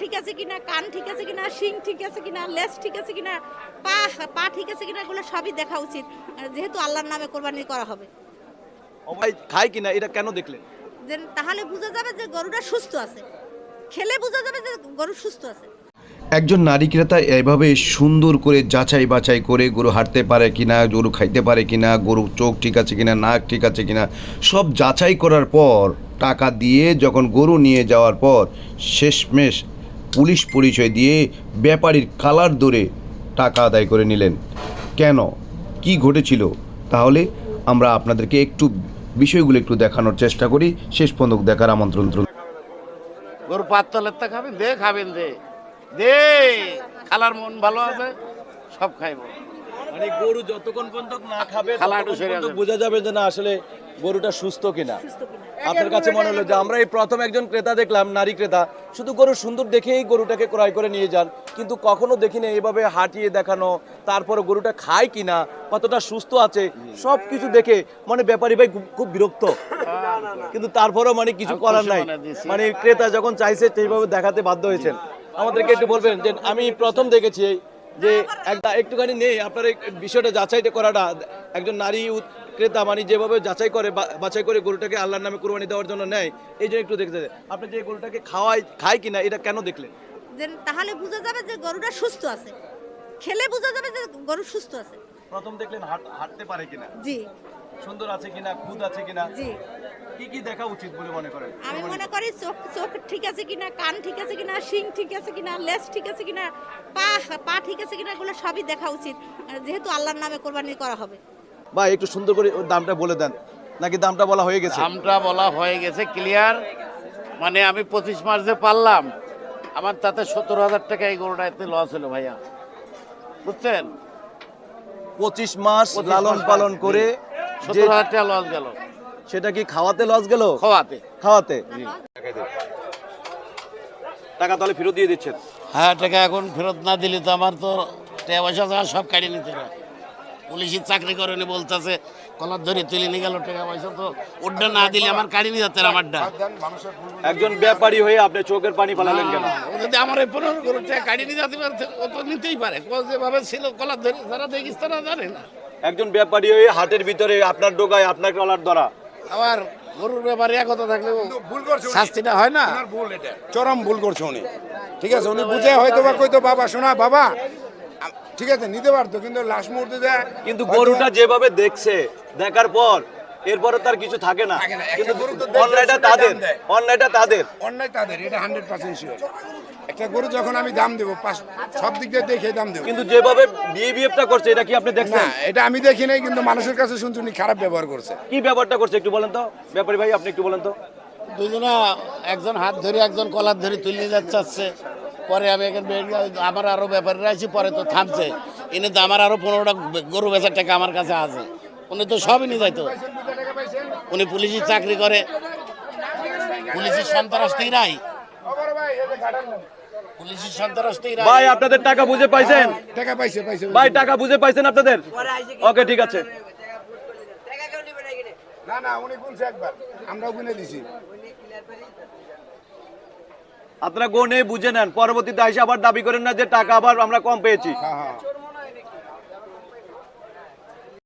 ঠিক আছে কিনা কান ঠিক আছে কিনা শিং ঠিক আছে কিনা লেজ ঠিক আছে কিনা পা পা ঠিক আছে কিনা এগুলো সবই দেখা উচিত। যেহেতু আল্লাহর নামে কোরবানি করা হবে। ভাই খায় কিনা এটা কেন দেখলেন? তাহলে বোঝা যাবে যে গরুটা সুস্থ আছে। খেলে বোঝা যাবে যে গরু সুস্থ আছে। একজন নারী ক্রেতা এভাবে সুন্দর করে যাচাই বাছাই করে গরু হাঁটতে পারে কিনা গরু খাইতে পারে কিনা গরু চোখ ঠিক আছে কিনা নাক ঠিক আছে কিনা সব যাচাই করার পর টাকা দিয়ে যখন গরু নিয়ে যাওয়ার পর শেষমেশ পুলিশ পরিচয় দিয়ে ব্যাপারীর কালার ধরে টাকা আদায় করে নিলেন। কেন? কি ঘটেছিল? তাহলে আমরা আপনাদেরকে একটু বিষয়গুলো একটু দেখানোর চেষ্টা করি। শেষ পর্যন্ত দেখার আমন্ত্রণ দে, খাবেন, দে। দে, খালার মন ভালো আছে, সব খাইব। মানে গরু যতক্ষণ পর্যন্ত না খাবে বোঝা যাবে যে না আসলে গরুটা সুস্থ কিনা। আপনার কাছে মনে হলো যে আমরা এই প্রথম একজন ক্রেতা দেখলাম নারী ক্রেতা। শুধু গরু সুন্দর দেখেই গরুটাকে ক্রয় করে নিয়ে যান কিন্তু কখনো দেখিনি এইভাবে হাঁটিয়ে দেখানো তারপরে গরুটা খায় কিনা কতটা সুস্থ আছে সব কিছু দেখে মানে ব্যাপারী ভাই খুব- বিরক্ত। কিন্তু তারপরও মানে কিছু করার নাই। মানে ক্রেতা যখন চাইছে সেইভাবে দেখাতে বাধ্য হয়েছেন। আমাদেরকে একটু বলবেন যে আমি প্রথম দেখেছি এই যে একটা একটুখানি নেই আপনার বিষয়টা যাচাইটা করাটা একজন নারী ক্রেতা মানে যেভাবে যাচাই করে বা- বাছাই করে গরুটাকে আল্লাহর নামে কুরবানি দেওয়ার জন্য নেয় এই জন্য একটু দেখতে আপনি যে গরুটাকে খাওয়াই খায় কিনা এটা কেন দেখলেন? তাহলে বোঝা যাবে যে গরুটা সুস্থ আছে। খেলে বোঝা যাবে যে গরু সুস্থ আছে। প্রথম দেখলেন হাঁটতে পারে কিনা? জি। সুন্দর আছে কিনা খুদ আছে কিনা? জি। কি কি দেখা উচিত বলে মনে করেন? আমি মনে করি চোখ চোখ ঠিক আছে কিনা কান ঠিক আছে কিনা শিং ঠিক আছে কিনা লেজ ঠিক আছে কিনা পা পা ঠিক আছে কিনা এগুলো সবই দেখা উচিত। যেহেতু আল্লাহর নামে কোরবানি করা হবে। ভাই একটু সুন্দর করে দামটা বলে দেন। নাকি দামটা বলা হয়ে গেছে? দামটা বলা হয়ে গেছে ক্লিয়ার মানে আমি পঁচিশ মার্চে পারলাম। আমার তাতে সত্তর হাজার টাকা এই গরুটা এতে লস হলো ভাইয়া। বুঝছেন? পঁচিশ মাস লালন পালন করে যে সত্তর হাজার টাকা লস গেল। সেটা কি খাওয়াতে লস গেল? খাওয়াতে। খাওয়াতে? টাকা তাহলে ফেরত দিয়ে দিচ্ছেন। হ্যাঁ টাকা এখন ফেরত না দিলে তো আমার তো টাকা পয়সা সব কাটিয়ে নিতে হবে পুলিশের চাকরি করে নি বলতেছে কলার ধরে তুলে নিয়ে গেল টাকা পয়সা তো ওটা না দিলে আমার কাটি নিয়ে যাচ্ছে আমারটা। একজন ব্যাপারী হয়ে আপনি চোখের পানি ফালালেন কেন? যদি আমার এই পনেরো করে টাকা কাটি নিয়ে যেতে পারছে ও তো নিতেই পারে। যেভাবে ছিল কলার ধরে যারা দেখিস তারা জানে না। একজন ব্যাপারী হয়ে হাটের ভিতরে আপনার ডোকায় আপনার কলার ধরা। আবার গরুর ব্যাপারে একতা থাকলে ও ভুল করছে শাস্তিটা হয় না? ওনার ভুল এটা। চরম ভুল করছে উনি। ঠিক আছে উনি বুঝে হয়তো বা কইতো বাবা শোনা বাবা ঠিক আছে নিতে পারতো কিন্তু লাশ মুহূর্তে দেয় কিন্তু গরুটা যেভাবে দেখছে দেখার পর এরপরে তার কিছু থাকে না। না। কিন্তু অন্যায়টা তাদের দাম অন্যায়টা তাদের। অন্যায় তাদের এটা হান্ড্রেড পার্সেন্ট শিওর একটা গরু যখন আমি দাম দেবো সব দিক দিয়ে দেখে দাম দেবো। কিন্তু যেভাবে বিহেভিয়ারটা করছে এটা কি আপনি না দেখছেন এটা আমি দেখি নাই কিন্তু মানুষের কাছে শুনছি উনি খারাপ ব্যবহার করছে। কি ব্যাপারটা করছে একটু বলেন তো? ব্যাপারী ভাই আপনি একটু বলেন তো। দুজনা একজন হাত ধরে একজন কলার ধরে তুলে যাচ্ছে। পরে আমি এখানে আমার আরও ব্যাপারীরা আছি পরে তো থামছে। এনে তো আমার আরও পনেরোটা গরু বেচার টাকা আমার কাছে আছে। উনি তো সবই নিয়ে যাইতো। উনি পুলিশের চাকরি করে। পুলিশের সন্ত্রাসী রাই পুলিশের ভাই আপনাদের টাকা বুঝে পাইছেন? টাকা পাইছে পাইছে ভাই টাকা বুঝে পাইছেন আপনাদের? ওকে ঠিক আছে। না না উনি বলছে একবার। আমরাও গুনে দিছি। আপনারা গনে বুঝে নেন। পরবর্তীতে এসে আবার দাবি করেন না যে টাকা আবার আমরা কম পেয়েছি। হ্যাঁ হ্যাঁ।